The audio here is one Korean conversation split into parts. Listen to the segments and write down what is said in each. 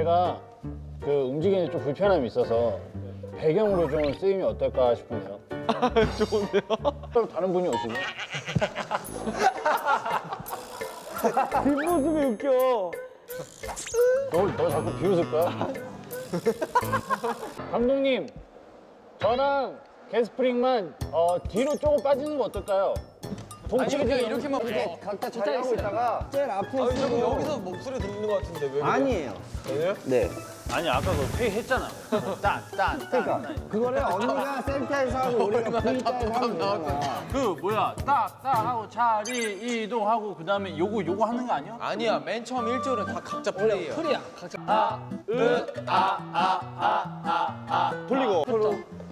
제가 그 움직이는 좀 불편함이 있어서 배경으로 좀 쓰임이 어떨까 싶은데요. 좋은데요? 또 다른 분이 오시고. 뒷모습이 웃겨. 너, 너 자꾸 비웃을 거야? 감독님, 저랑 게스프링만 어, 뒤로 조금 빠지는 거 어떨까요? 동치기 그냥 이렇게만 이렇게 각자 자리하고 있다가 제일 앞에 아니, 있으면 여기서 목소리 들리는 것 같은데 왜? 그래? 아니에요. 아니에요? 네. 아니 아까 그 회의 했잖아. 딴딴 그러니까 그거를 언니가 센터에서 하고 우리가 V자에서 하면 되잖아. 그 뭐야 딱딱 하고 자리 이동 하고 그 다음에 요거 요거 하는 거 아니야? 아니야 맨 처음 1절은 다 각자 플레이야. 플이야. 돌리고.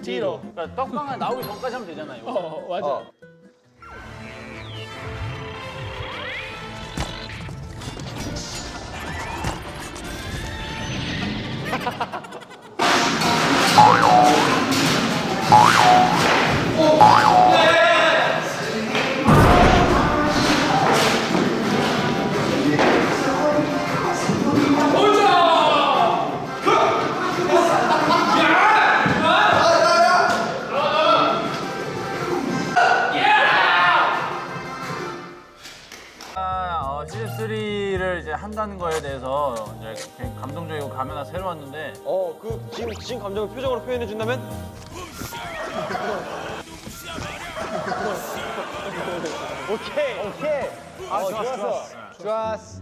뒤로. 그러니까 떡방아 나오기 전까지 하면 되잖아요. 어, 맞아. 시즌3를 이제 한다는 거에 대해서 이제 굉장히 감동적이고 감회가 새로웠는데 어, 그 지금 지금 감정을 표정으로 표현해 준다면? 오케이. 오케이. 아 좋았어. 좋았어.